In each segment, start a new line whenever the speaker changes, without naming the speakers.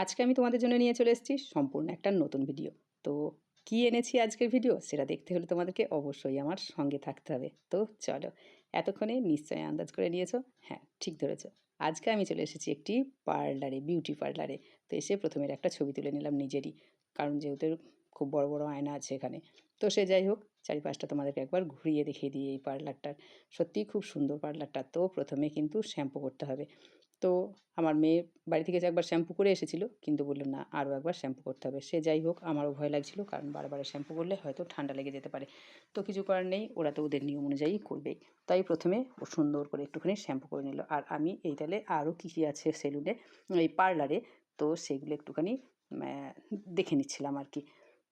আজকে আমি তোমাদের জন্য নিয়ে চলে এসেছি সম্পূর্ণ একটা নতুন ভিডিও তো কী এনেছি আজকের ভিডিও সেটা দেখতে হলে তোমাদেরকে অবশ্যই আমার সঙ্গে থাকতে হবে। তো চলো, এতক্ষণে নিশ্চয়ই আন্দাজ করে নিয়েছো? হ্যাঁ ঠিক ধরেছো। আজকে আমি চলে এসেছি একটি পার্লারে বিউটি পার্লারে তো এসে প্রথমের একটা ছবি তুলে নিলাম নিজেরই। কারণ যেহেতু খুব বড় বড় আয়না আছে এখানে। তো সে যাই হোক, চারিপাশটা তোমাদেরকে একবার ঘুরিয়ে দেখিয়ে দিই এই পার্লারটার সত্যিই খুব সুন্দর পার্লারটা তো প্রথমে কিন্তু শ্যাম্পু করতে হবে। তো আমার মেয়ে বাড়ি থেকে যে একবার শ্যাম্পু করে এসেছিল, কিন্তু বলল, না, আরও একবার শ্যাম্পু করতে হবে। সে যাই হোক, আমারও ভয় লাগছিল, কারণ বারবার শ্যাম্পু করলে হয়তো ঠান্ডা লেগে যেতে পারে। তো কিছু করার নেই, ওরা তো ওদের নিয়ম অনুযায়ী করবেই। তাই প্রথমে ও সুন্দর করে একটুখানি শ্যাম্পু করে নিল। আর আমি এই তালে আরও কী কী আছে সেলুনে, এই পার্লারে, তো সেগুলো একটুখানি দেখে নিচ্ছিলাম আর কি।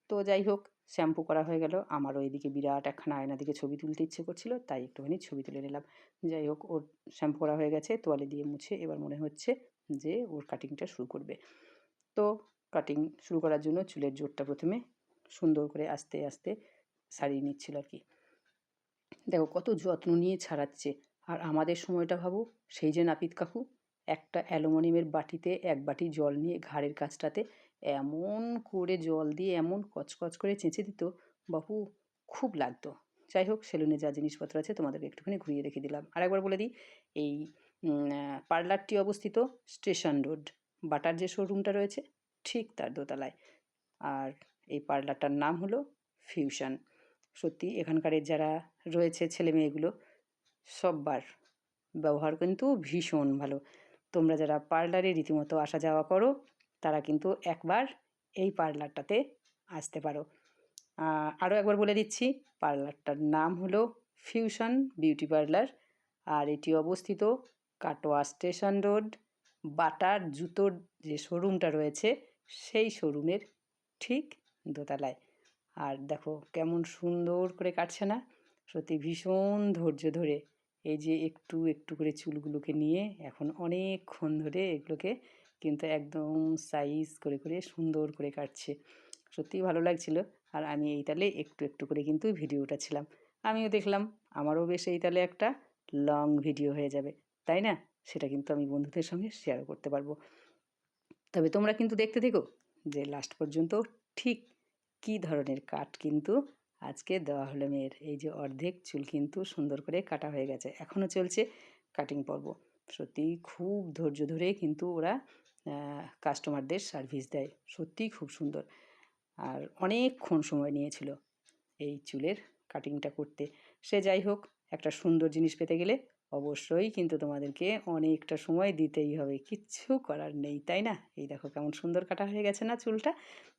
তো যাই হোক শ্যাম্পু করা হয়ে গেল। আমারও এদিকে বিরাট একখানা আয়না দিকে ছবি তুলতে ইচ্ছে করছিল, তাই একটুখানি ছবি তুলে নিলাম। যাই হোক, ওর শ্যাম্পু করা হয়ে গেছে, তোয়ালে দিয়ে মুছে এবার মনে হচ্ছে যে ওর কাটিংটা শুরু করবে। তো কাটিং শুরু করার জন্য চুলের জোরটা প্রথমে সুন্দর করে আস্তে আস্তে সারিয়ে নিচ্ছিল আর কি। দেখো কত যত্ন নিয়ে ছাড়াচ্ছে। আর আমাদের সময়টা ভাবো, সেই যে নাপিত কাকু, একটা অ্যালুমিনিয়ামের বাটিতে এক বাটি জল নিয়ে ঘাড়ের কাছটাতে এমন করে জল দিয়ে, এমন কচকচ করে চেঁচে দিত বাপু খুব লাগতো। যাই হোক, সেলুনে যা জিনিসপত্র আছে তোমাদেরকে একটুখানি ঘুরিয়ে রেখে দিলাম। আর একবার বলে দিই, এই পার্লারটি অবস্থিত স্টেশন রোড। বাটার যে শোরুমটা রয়েছে, ঠিক তার দোতলায়। আর এই পার্লারটার নাম হলো ফিউশন। সত্যি, এখানকার যারা রয়েছে ছেলে মেয়েগুলো, সববার ব্যবহার কিন্তু ভীষণ ভালো। তোমরা যারা পার্লারে রীতিমতো আসা যাওয়া করো তারা কিন্তু একবার এই পার্লারটাতে আসতে পারো। আরও একবার বলে দিচ্ছি, পার্লারটার নাম হলো ফিউশন বিউটি পার্লার, আর এটি অবস্থিত কাটোয়া স্টেশন রোড, বাটার জুতোর যে শোরুমটা রয়েছে, সেই শোরুমের ঠিক দোতলায়। আর দেখো কেমন সুন্দর করে কাটছে না? সত্যি ভীষণ ধৈর্য ধরে। এই যে একটু একটু করে চুলগুলোকে নিয়ে এখন অনেকক্ষণ ধরে এগুলোকে কিন্তু একদম সাইজ করে করে, সুন্দর করে কাটছে। সত্যিই ভালো লাগছিল। আর আমি এই তালে একটু একটু করে কিন্তু ভিডিওটা ছিলাম। আমিও দেখলাম, আমারও বেশ এই তালে একটা লং ভিডিও হয়ে যাবে। তাই না? সেটা কিন্তু আমি বন্ধুদের সঙ্গে শেয়ার করতে পারব। তবে তোমরা কিন্তু দেখতে থেকো যে লাস্ট পর্যন্ত ঠিক কি ধরনের কাট কিন্তু আজকে দেওয়া হলো মেয়ের। এই যে অর্ধেক চুল কিন্তু সুন্দর করে কাটা হয়ে গেছে। এখনও চলছে কাটিং পর্ব। সত্যি খুব ধৈর্য ধরে কিন্তু ওরা কাস্টমারদের সার্ভিস দেয়। সত্যিই খুব সুন্দর। আর অনেকক্ষণ সময় নিয়েছিল এই চুলের কাটিংটা করতে। সে যাই হোক, একটা সুন্দর জিনিস পেতে গেলে অবশ্যই কিন্তু তোমাদেরকে অনেকটা সময় দিতেই হবে। কিচ্ছু করার নেই, তাই না? এই দেখো কেমন সুন্দর কাটা হয়ে গেছে না চুলটা?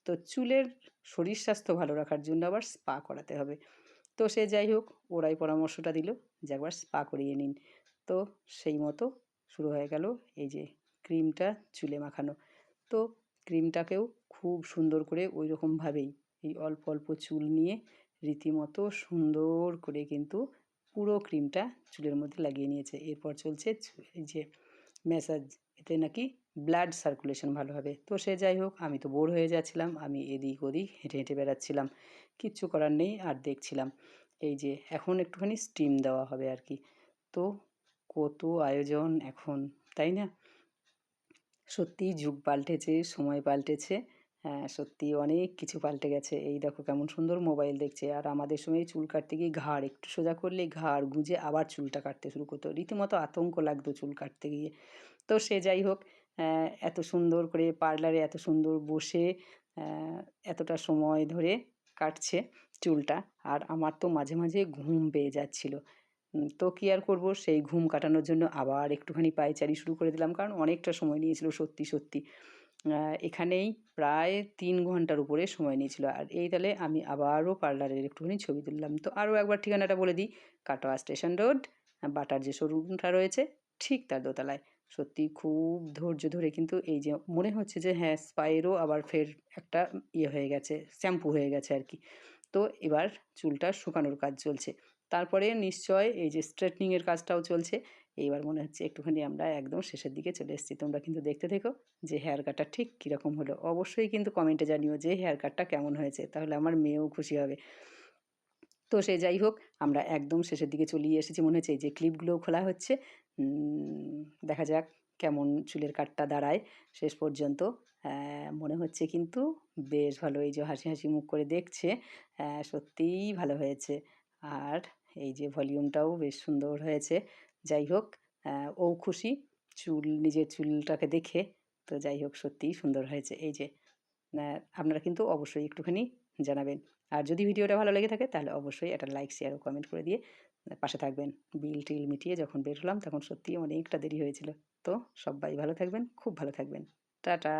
তো চুলের শরীর স্বাস্থ্য ভালো রাখার জন্য আবার স্পা করাতে হবে। তো সে যাই হোক, ওরাই পরামর্শটা দিল যে একবার স্পা করিয়ে নিন। তো সেই মতো শুরু হয়ে গেল এই যে ক্রিমটা চুলে মাখানো। তো ক্রিমটাকেও খুব সুন্দর করে ওই রকমভাবেই এই অল্প অল্প চুল নিয়ে রীতিমতো সুন্দর করে কিন্তু পুরো ক্রিমটা চুলের মধ্যে লাগিয়ে নিয়েছে। এরপর চলছে যে ম্যাসাজ এতে নাকি ব্লাড সার্কুলেশন ভালো হবে। তো সে যাই হোক, আমি তো বোর হয়ে যাচ্ছিলাম, আমি এদিক ওদিক হেঁটে হেঁটে বেড়াচ্ছিলাম। কিচ্ছু করার নেই, আর দেখছিলাম এই যে এখন একটুখানি স্টিম দেওয়া হবে আর কি। তো কত আয়োজন এখন, তাই না? সত্যিই যুগ পাল্টেছে, সময় পাল্টেছে। হ্যাঁ সত্যি অনেক কিছু পাল্টে গেছে। এই দেখো কেমন সুন্দর মোবাইল দেখছে। আর আমাদের সময় চুল কাটতে গিয়ে ঘাড়, একটু সোজা করলে ঘাড় গুঁজে আবার চুলটা কাটতে শুরু করতো। রীতিমতো আতঙ্ক লাগতো চুল কাটতে গিয়ে। তো সে যাই হোক এত সুন্দর করে পার্লারে এত সুন্দর বসে এতটা সময় ধরে কাটছে চুলটা। আর আমার তো মাঝে মাঝে ঘুম পেয়ে যাচ্ছিল। তো কী আর করব? সেই ঘুম কাটানোর জন্য আবার একটুখানি পায়চারি শুরু করে দিলাম। কারণ অনেকটা সময় নিয়েছিল সত্যি সত্যি। এখানেই প্রায় তিন ঘণ্টার উপরে সময় নিয়েছিল। আর এই তাহলে আমি আবারও পার্লারের একটুখানি ছবি তুললাম। তো আরও একবার ঠিকানাটা বলে দিই। কাটোয়া স্টেশন রোড, বাটার যে শোরুমটা রয়েছে, ঠিক তার দোতলায়। সত্যি খুব ধৈর্য ধরে কিন্তু এই যে মনে হচ্ছে যে হ্যাঁ স্পাইরও আবার ফের একটা ইয়ে হয়ে গেছে, শ্যাম্পু হয়ে গেছে আর কি। তো এবার চুলটা শুকানোর কাজ চলছে। তারপরে নিশ্চয় এই যে স্ট্রেটনিংয়ের কাজটাও চলছে। এইবার মনে হচ্ছে একটুখানি আমরা একদম শেষের দিকে চলে এসেছি। তোমরা কিন্তু দেখতে থেকো যে হেয়ার কাটটা ঠিক কীরকম হলো। অবশ্যই কিন্তু কমেন্টে জানিও যে হেয়ার কাটটা কেমন হয়েছে, তাহলে আমার মেয়েও খুশি হবে। তো সে যাই হোক, আমরা একদম শেষের দিকে চলিয়ে এসেছি মনে হচ্ছে। এই যে ক্লিপগুলোও খোলা হচ্ছে। দেখা যাক কেমন চুলের কাটটা দাঁড়ায়। শেষ পর্যন্ত মনে হচ্ছে কিন্তু বেশ ভালো। এই যে হাসি হাসি মুখ করে দেখছে সত্যিই ভালো হয়েছে। আর এই যে ভলিউমটাও বেশ সুন্দর হয়েছে। যাই হোক ও খুশি, চুল, নিজের চুলটাকে দেখে। তো যাই হোক, সত্যিই সুন্দর হয়েছে। এই যে আপনারা কিন্তু অবশ্যই একটুখানি জানাবেন। আর যদি ভিডিওটা ভালো লেগে থাকে, তাহলে অবশ্যই একটা লাইক, শেয়ার ও কমেন্ট করে দিয়ে পাশে থাকবেন। বিল টিল মিটিয়ে যখন বের হলাম, তখন সত্যিই অনেকটা দেরি হয়েছিল। তো সবাই ভালো থাকবেন, খুব ভালো থাকবেন। টাটা!